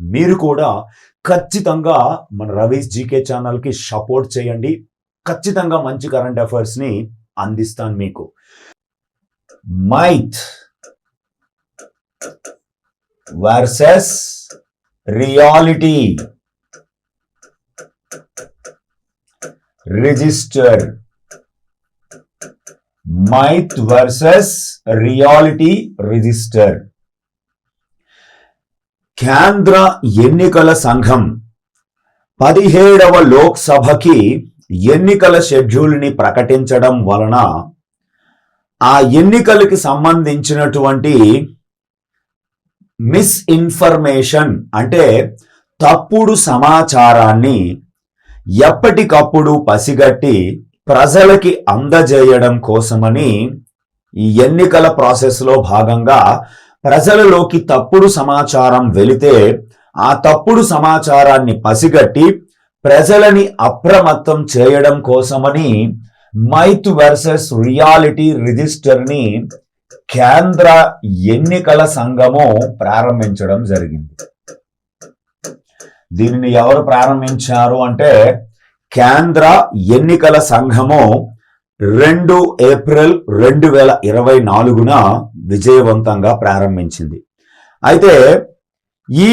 మీరు కూడా ఖచ్చితంగా మన రవీస్ జీకే ఛానల్కి సపోర్ట్ చేయండి. ఖచ్చితంగా మంచి కరెంట్ అఫైర్స్ని అందిస్తాను మీకు. Myth versus reality register myth versus reality register కేంద్ర ఎన్నికల సంఘం పదిహేడవ లోక్సభకి ఎన్నికల షెడ్యూల్ని ప్రకటించడం వలన ఆ ఎన్నికలకి సంబంధించినటువంటి మిస్ఇన్ఫర్మేషన్ అంటే తప్పుడు సమాచారాన్ని ఎప్పటికప్పుడు పసిగట్టి ప్రజలకి అందజేయడం కోసమని ఈ ఎన్నికల ప్రాసెస్లో భాగంగా ప్రజలలోకి తప్పుడు సమాచారం వెళితే ఆ తప్పుడు సమాచారాన్ని పసిగట్టి ప్రజలని అప్రమత్తం చేయడం కోసమని మైత్ వర్సెస్ రియాలిటీ రిజిస్టర్ని కేంద్ర ఎన్నికల సంఘము ప్రారంభించడం జరిగింది. దీనిని ఎవరు ప్రారంభించారు అంటే కేంద్ర ఎన్నికల సంఘము రెండు ఏప్రిల్ రెండు వేల ఇరవై నాలుగున విజయవంతంగా ప్రారంభించింది. అయితే ఈ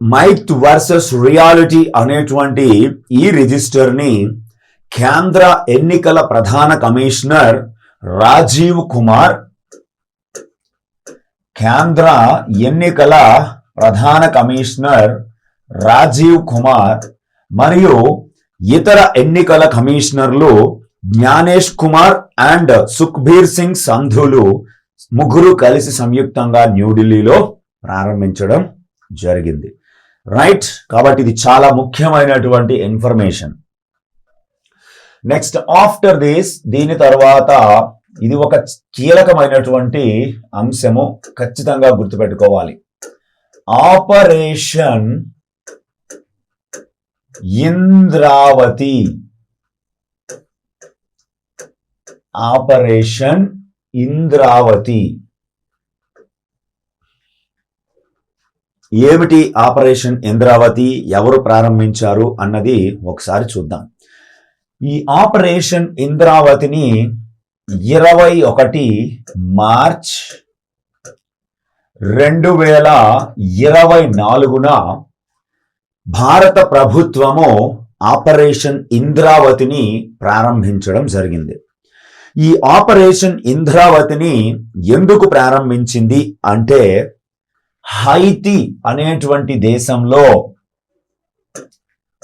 మైత్ వర్సెస్ రియాలిటీ అనేటువంటి ఈ రిజిస్టర్ని కేంద్ర ఎన్నికల ప్రధాన కమిషనర్ రాజీవ్ కుమార్ కేంద్ర ఎన్నికల ప్రధాన కమిషనర్ రాజీవ్ కుమార్ మరియు ఇతర ఎన్నికల కమిషనర్లు జ్ఞానేష్ కుమార్ అండ్ సుఖ్బీర్ సింగ్ సంధులు ముగ్గురు కలిసి సంయుక్తంగా న్యూఢిల్లీలో ప్రారంభించడం జరిగింది. రైట్? కాబట్టి ఇది చాలా ముఖ్యమైనటువంటి ఇన్ఫర్మేషన్. నెక్స్ట్ ఆఫ్టర్ దిస్ దీని తర్వాత ఇది ఒక కీలకమైనటువంటి అంశము ఖచ్చితంగా గుర్తుపెట్టుకోవాలి. ఆపరేషన్ ఇంద్రావతి. ఆపరేషన్ ఇంద్రావతి. ఏమిటి ఆపరేషన్ ఇంద్రావతి? ఎవరు ప్రారంభించారు అన్నది ఒకసారి చూద్దాం. ఈ ఆపరేషన్ ఇంద్రావతిని ఇరవై ఒకటి మార్చ్ రెండు వేల ఇరవై నాలుగున భారత ప్రభుత్వము ఆపరేషన్ ఇంద్రావతిని ప్రారంభించడం జరిగింది. ఈ ఆపరేషన్ ఇంద్రావతిని ఎందుకు ప్రారంభించింది అంటే హైతి అనేటువంటి దేశంలో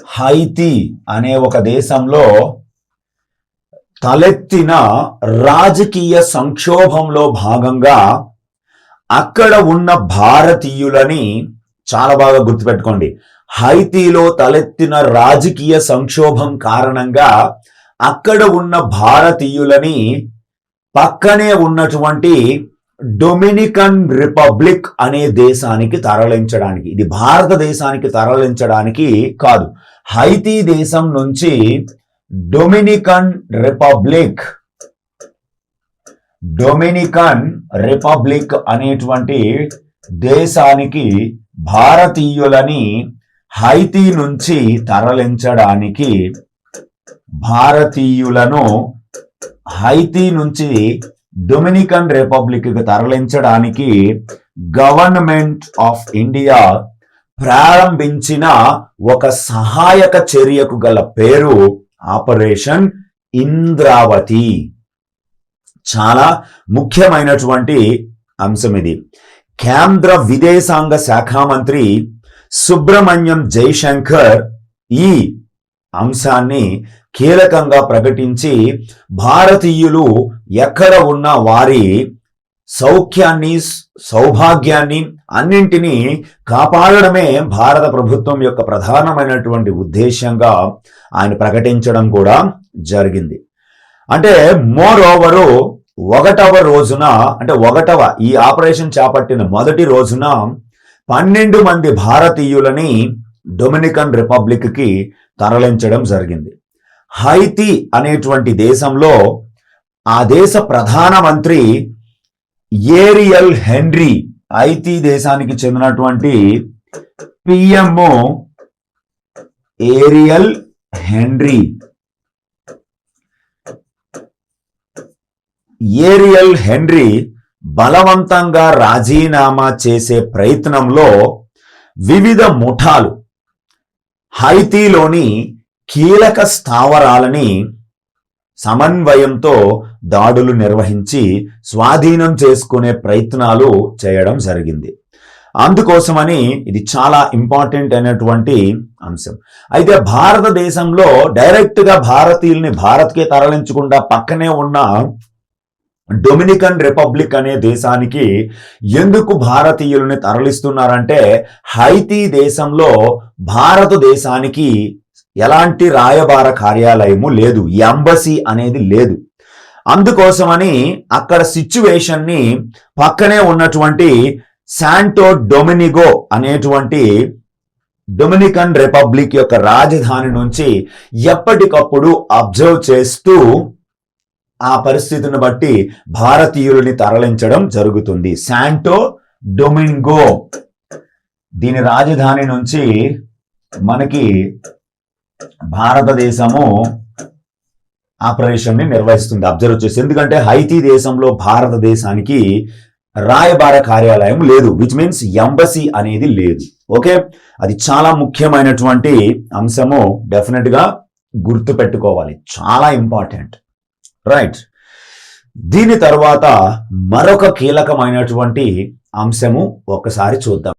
హైతి అనే ఒక దేశంలో తలెత్తిన రాజకీయ సంక్షోభంలో భాగంగా అక్కడ ఉన్న భారతీయులని చాలా బాగా గుర్తుపెట్టుకోండి. హైతీలో తలెత్తిన రాజకీయ సంక్షోభం కారణంగా అక్కడ ఉన్న భారతీయులని పక్కనే ఉన్నటువంటి డొమినికన్ రిపబ్లిక్ అనే దేశానికి తరలించడానికి ఇది భారతదేశానికి తరలించడానికి కాదు. హైతీ దేశం నుంచి డొమినికన్ రిపబ్లిక్ డొమినికన్ రిపబ్లిక్ అనేటువంటి దేశానికి భారతీయులని హైతీ నుంచి తరలించడానికి భారతీయులను హైతీ నుంచి డొమినికన్ రిపబ్లిక్ తరలించడానికి గవర్నమెంట్ ఆఫ్ ఇండియా ప్రారంభించిన ఒక సహాయక చర్యకు గల పేరు ఆపరేషన్ ఇంద్రావతి. చాలా ముఖ్యమైనటువంటి అంశం ఇది. కేంద్ర విదేశాంగ శాఖ మంత్రి సుబ్రహ్మణ్యం జైశంకర్ ఈ అంశాన్ని కీలకంగా ప్రకటించి భారతీయులు ఎక్కడ ఉన్న వారి సౌఖ్యాన్ని సౌభాగ్యాన్ని అన్నింటినీ కాపాడడమే భారత ప్రభుత్వం యొక్క ప్రధానమైనటువంటి ఉద్దేశంగా ఆయన ప్రకటించడం కూడా జరిగింది. అంటే మోర్ ఓవరు ఒకటవ రోజున అంటే ఒకటవ ఈ ఆపరేషన్ చేపట్టిన మొదటి రోజున పన్నెండు మంది భారతీయులని డొమినికన్ రిపబ్లిక్కి తరలించడం జరిగింది. హైతి అనేటువంటి దేశంలో ఆ దేశ ప్రధానమంత్రి ఏరియల్ హెన్రీ హైతి దేశానికి చెందినటువంటి PMO Ariel Henry. Ariel Henry బలవంతంగా రాజీనామా చేసే ప్రయత్నంలో వివిధ ముఠాలు హైతీలోని కీలక స్థావరాలని సమన్వయంతో దాడులు నిర్వహించి స్వాధీనం చేసుకునే ప్రయత్నాలు చేయడం జరిగింది. అందుకోసమని ఇది చాలా ఇంపార్టెంట్ అయినటువంటి అంశం. అయితే భారతదేశంలో డైరెక్ట్గా భారతీయుల్ని భారత్కే తరలించకుండా పక్కనే ఉన్న డొమినికన్ రిపబ్లిక్ అనే దేశానికి ఎందుకు భారతీయులని తరలిస్తున్నారంటే హైతీ దేశంలో భారతదేశానికి ఎలాంటి రాయబార కార్యాలయము లేదు. ఎంబసీ అనేది లేదు. అందుకోసమని అక్కడ సిచ్యువేషన్ని పక్కనే ఉన్నటువంటి శాంటో డొమినిగో అనేటువంటి డొమినికన్ రిపబ్లిక్ యొక్క రాజధాని నుంచి ఎప్పటికప్పుడు అబ్జర్వ్ చేస్తూ ఆ పరిస్థితిని బట్టి భారతీయుల్ని తరలించడం జరుగుతుంది. శాంటో డొమింగో దీని రాజధాని నుంచి మనకి భారతదేశము ఆపరేషన్ని నిర్వహిస్తుంది. అబ్జర్వ్ చేసి ఎందుకంటే హైతీ దేశంలో భారతదేశానికి రాయబార కార్యాలయం లేదు. విచ్ మీన్స్ ఎంబసీ అనేది లేదు. ఓకే అది చాలా ముఖ్యమైనటువంటి అంశము డెఫినెట్గా గుర్తు పెట్టుకోవాలి చాలా ఇంపార్టెంట్. రైట్ దీని తర్వాత మరొక కీలకమైనటువంటి అంశము ఒక్కసారి చూద్దాం.